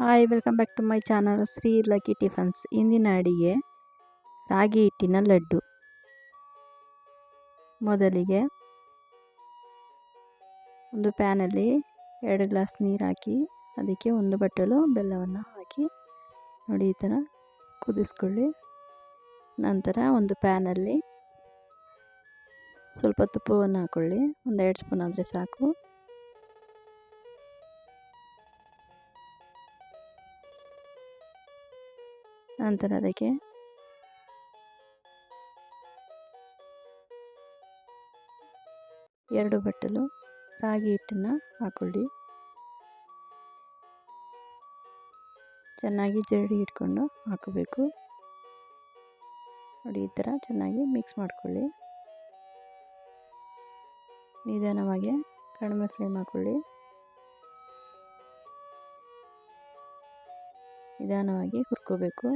Hi welcome back to my channel Shri lucky tiffins ಇಂದಿನ ಅಡಿಗೆ ರಾಗಿ ಹಿಟ್ಟಿನ ಲಡ್ಡು. ಮೊದಲಿಗೆ ಒಂದು ಪ್ಯಾನಲ್ಲಿ ಎರಡು ಗ್ಲಾಸ್ ನೀರು ಹಾಕಿ, ಅದಕ್ಕೆ ಒಂದು ಬಟ್ಟಲು ಬೆಲ್ಲವನ್ನು ಹಾಕಿ, ನೋಡಿ ಈ ಥರ ಕುದಿಸ್ಕೊಳ್ಳಿ. ನಂತರ ಒಂದು ಪ್ಯಾನಲ್ಲಿ ಸ್ವಲ್ಪ ತುಪ್ಪವನ್ನು ಹಾಕ್ಕೊಳ್ಳಿ ಒಂದು ಎರಡು ಸ್ಪೂನ್ ಆದರೆ ಸಾಕು. ನಂತರ ಅದಕ್ಕೆ ಎರಡು ಬಟ್ಟಲು ರಾಗಿ ಹಿಟ್ಟನ್ನು ಹಾಕೊಳ್ಳಿ. ಚೆನ್ನಾಗಿ ಜರಡಿ ಇಟ್ಕೊಂಡು ಹಾಕಬೇಕು. ನೋಡಿ, ಈ ಥರ ಚೆನ್ನಾಗಿ ಮಿಕ್ಸ್ ಮಾಡಿಕೊಳ್ಳಿ. ನಿಧಾನವಾಗಿ ಕಡಿಮೆ ಫ್ಲೇಮ್ ಹಾಕೊಳ್ಳಿ ನಿಧಾನವಾಗಿ ಹುರ್ಕೋಬೇಕು.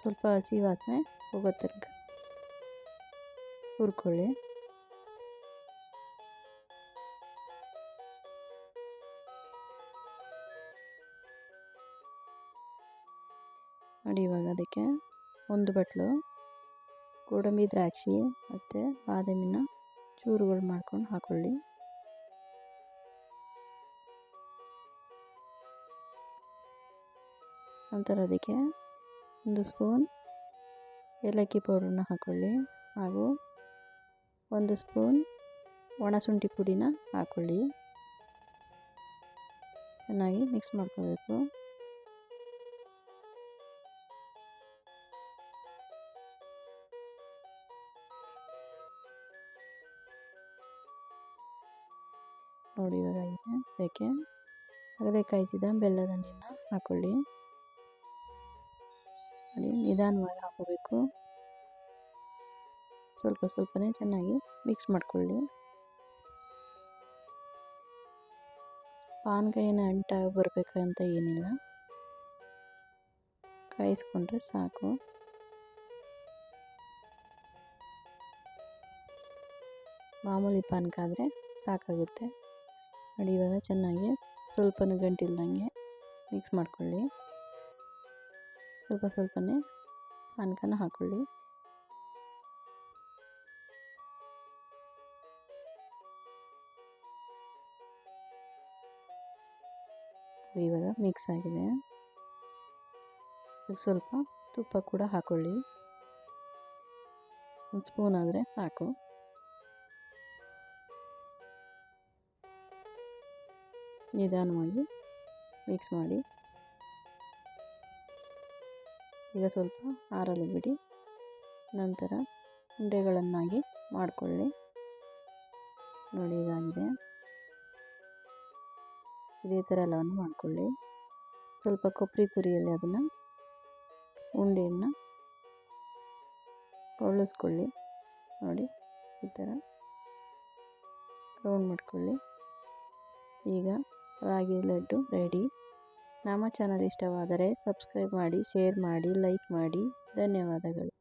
ಸ್ವಲ್ಪ ಹಸಿ ವಾಸನೆ ಹೋಗೋ ತನಕ ಹುರ್ಕೊಳ್ಳಿ. ನೋಡಿ ಇವಾಗ ಅದಕ್ಕೆ ಒಂದು ಬಟ್ಲು, ಗೋಡಂಬಿ ದ್ರಾಕ್ಷಿ ಮತ್ತು ಬಾದಾಮಿನ ಚೂರುಗಳು ಮಾಡ್ಕೊಂಡು ಹಾಕೊಳ್ಳಿ. ನಂತರ ಅದಕ್ಕೆ ಒಂದು ಸ್ಪೂನ್ ಏಲಕ್ಕಿ ಪೌಡ್ರನ್ನ ಹಾಕ್ಕೊಳ್ಳಿ ಹಾಗೂ ಒಂದು ಸ್ಪೂನ್ ಒಣಶುಂಠಿ ಪುಡಿನ ಹಾಕ್ಕೊಳ್ಳಿ ಚೆನ್ನಾಗಿ ಮಿಕ್ಸ್ ಮಾಡ್ಕೋಬೇಕು. ನೋಡಿ ಅದಕ್ಕೆ ಅದೇ ಕಾಯಿಸಿದ ಬೆಲ್ಲದ ನೀರನ್ನ ಹಾಕ್ಕೊಳ್ಳಿ ನೋಡಿ, ನಿಧಾನವಾಗಿ ಹಾಕೋಬೇಕು. ಸ್ವಲ್ಪ ಸ್ವಲ್ಪನೇ ಚೆನ್ನಾಗಿ ಮಿಕ್ಸ್ ಮಾಡ್ಕೊಳ್ಳಿ. ಪಾನ್ಕಾಯಿನ ಅಂಟಾಗಿ ಅಂಟ ಬರಬೇಕಂತ ಏನಿಲ್ಲ. ಕಾಯಿಸ್ಕೊಂಡ್ರೆ ಸಾಕು. ಮಾಮೂಲಿ ಪಾನ್ಕ ಆದರೆ ಸಾಕಾಗುತ್ತೆ. ನೋಡಿ, ಇವಾಗ ಚೆನ್ನಾಗಿ ಸ್ವಲ್ಪನೂ ಗಂಟಿಲ್ದಂಗೆ ಮಿಕ್ಸ್ ಮಾಡ್ಕೊಳ್ಳಿ. ಸ್ವಲ್ಪ ಸ್ವಲ್ಪನೇ ಪಾನಕನ ಹಾಕ್ಕೊಳ್ಳಿ ಇವಾಗ ಮಿಕ್ಸ್ ಆಗಿದೆ. ಸ್ವಲ್ಪ ತುಪ್ಪ ಕೂಡ ಹಾಕ್ಕೊಳ್ಳಿ ಒಂದು ಸ್ಪೂನ್ ಆದರೆ ಸಾಕು. ನಿಧಾನವಾಗಿ ಮಿಕ್ಸ್ ಮಾಡಿ. ಈಗ ಸ್ವಲ್ಪ ಆರಲು ಬಿಡಿ. ನಂತರ ಉಂಡೆಗಳನ್ನಾಗಿ ಮಾಡಿಕೊಳ್ಳಿ. ನೋಡಿ ಇದಾಗಿದೆ ಇದೇ ಥರ ಎಲ್ಲವನ್ನು ಮಾಡಿಕೊಳ್ಳಿ. ಸ್ವಲ್ಪ ಕೊಬ್ಬರಿ ತುರಿಯಲ್ಲಿ ಅದನ್ನು ಉಂಡೆಯನ್ನು ಒಳ್ಳಿಸ್ಕೊಳ್ಳಿ. ನೋಡಿ, ಈ ಥರ ರೌಂಡ್ ಮಾಡಿಕೊಳ್ಳಿ. ಈಗ ರಾಗಿ ಲಡ್ಡು ರೆಡಿ. ನಮ್ಮ ಚಾನಲ್ ಇಷ್ಟವಾದರೆ ಸಬ್ಸ್ಕ್ರೈಬ್ ಮಾಡಿ ಶೇರ್ ಮಾಡಿ ಲೈಕ್ ಮಾಡಿ. ಧನ್ಯವಾದಗಳು.